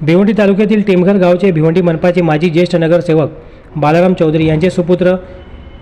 भिवंडी तालुक्यातील टेमघर गावचे भिवंडी मनपाचे माजी ज्येष्ठ नगरसेवक बालाराम चौधरी यांचे सुपुत्र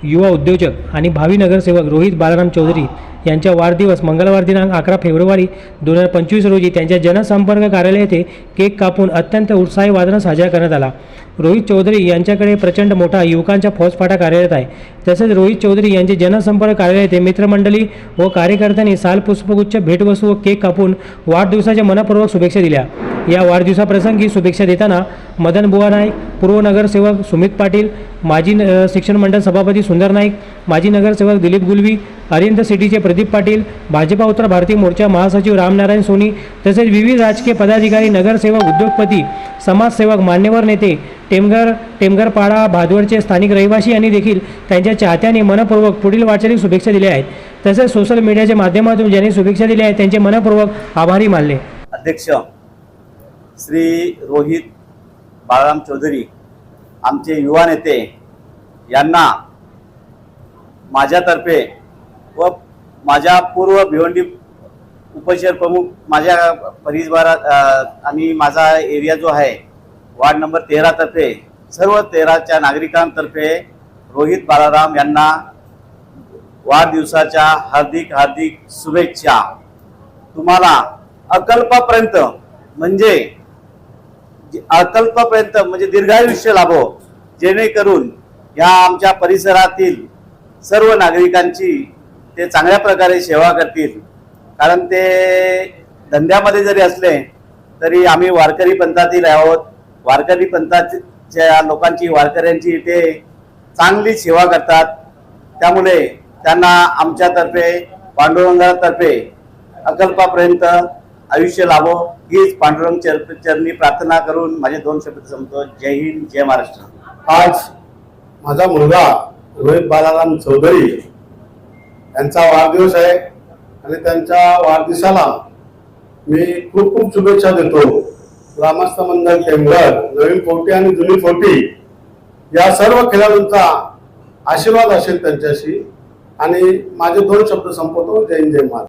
युवा उद्योजक आणि भावी नगरसेवक रोहित बालाराम चौधरी यांचा वाढदिवस मंगळवार दिनांक अकरा फेब्रुवारी दोन हजार पंचवीस रोजी त्यांच्या जनसंपर्क कार्यालय येथे केक कापून अत्यंत उत्साही वादनं साजरा करण्यात आला. रोहित चौधरी यांच्याकडे प्रचंड मोठा युवकांचा फौजफाटा कार्यरत आहे. तसेच रोहित चौधरी यांचे जनसंपर्क कार्यालय येथे मित्रमंडळी व कार्यकर्त्यांनी साल पुष्पगुच्छ भेटवस्तू व केक कापून वाढदिवसाच्या मनपूर्वक शुभेच्छा दिल्या. या वाढदिवसाप्रसंगी शुभेच्छा देताना मदन बुवा नाईक पूर्व नगरसेवक सुमित पाटील माजी न- शिक्षण मंडळ सभापती सुंदर नाईक माजी नगरसेवक दिलीप गुलवी अरिंद सिटीचे प्रदीप पाटील भाजपा उत्तर भारतीय मोर्चा महासचिव रामनारायण सोनी तसेच विविध राजकीय पदाधिकारी नगरसेवक उद्योगपती समाजसेवक मान्यवर नेते टेमघर टेमघरपाडा भादवडचे स्थानिक रहिवासी यांनी देखील त्यांच्या चाहत्यांनी मनपूर्वक पुढील वाटचाली शुभेच्छा दिल्या आहेत. तसेच सोशल मीडियाच्या माध्यमातून ज्यांनी शुभेच्छा दिल्या आहेत त्यांचे मनपूर्वक आभारी मानले. अध्यक्ष श्री रोहित बाळाराम चौधरी आमचे युवा नेते यांना माझ्यातर्फे व माझ्या पूर्व भिवंडी उपशहर प्रमुख माझ्या परिसरात आणि माझा एरिया जो आहे वार्ड नंबर तेरातर्फे सर्व तेराच्या नागरिकांतर्फे रोहित बालाराम यांना वाढदिवसाच्या हार्दिक हार्दिक शुभेच्छा. तुम्हाला अकल्पापर्यंत म्हणजे जे- अकल्पापर्यंत म्हणजे दीर्घायुष्य लाभो जेणेकरून या आमच्या परिसरातील सर्व नागरिकांची ते चांगल्या प्रकारे सेवा करतील. कारण ते धंद्यामध्ये जरी असले तरी आम्ही वारकरी पंथातील आहोत. वारकरी पंथाच्या लोकांची वारकऱ्यांची ते चांगली सेवा करतात. त्यामुळे त्यांना आमच्यातर्फे पांडुरंगातर्फे अकल्पापर्यंत आयुष्य लाभो. हीच पांडुरंग चर चरणी प्रार्थना करून माझे दोन शब्द संपतो. जय हिंद जय महाराष्ट्र. आज माझा मुलगा रोहित बालाराम चौधरी त्यांचा वाढदिवस आहे आणि त्यांच्या वाढदिवसाला मी खूप खूप शुभेच्छा देतो. ग्रामस्थ मंडळ टेंबर नवीन फोटी आणि जुनी फोटी या सर्व खेळाडूंचा आशीर्वाद असेल त्यांच्याशी. आणि माझे दोन शब्द संपवतो. जय जय महाराज